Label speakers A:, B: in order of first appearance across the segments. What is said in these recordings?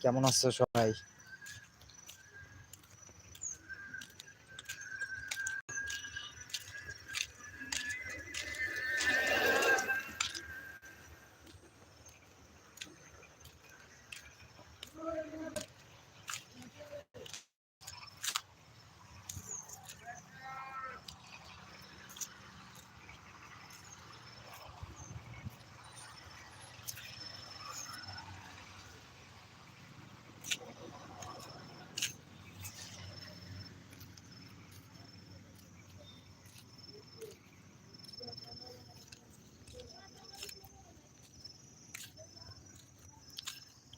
A: কেমন আছো সবাই?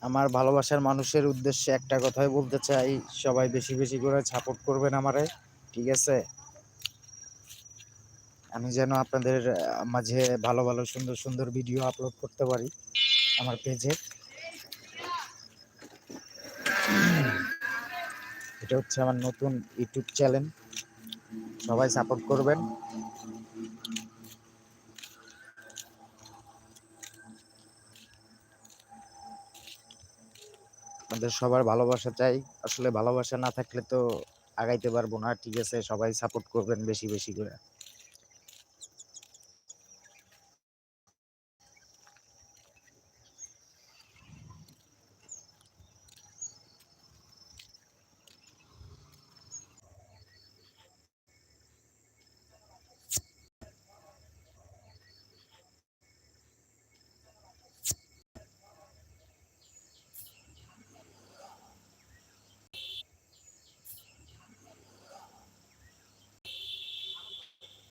A: আমার ভালোবাসার মানুষের উদ্দেশ্যে একটা কথাই বলতে চাই, সবাই বেশি বেশি করে সাপোর্ট করবেন আমারে, ঠিক আছে? আমি যেন আপনাদের মাঝে ভালো ভালো সুন্দর সুন্দর ভিডিও আপলোড করতে পারি আমার পেজে এটা হচ্ছে আমার নতুন ইউটিউব চ্যানেল সবাই সাপোর্ট করবেন। আপনাদের সবার ভালোবাসা চাই। আসলে ভালোবাসা না থাকলে তো আগাইতে পারব না। ঠিক আছে, সবাই সাপোর্ট করবেন বেশি বেশি করে।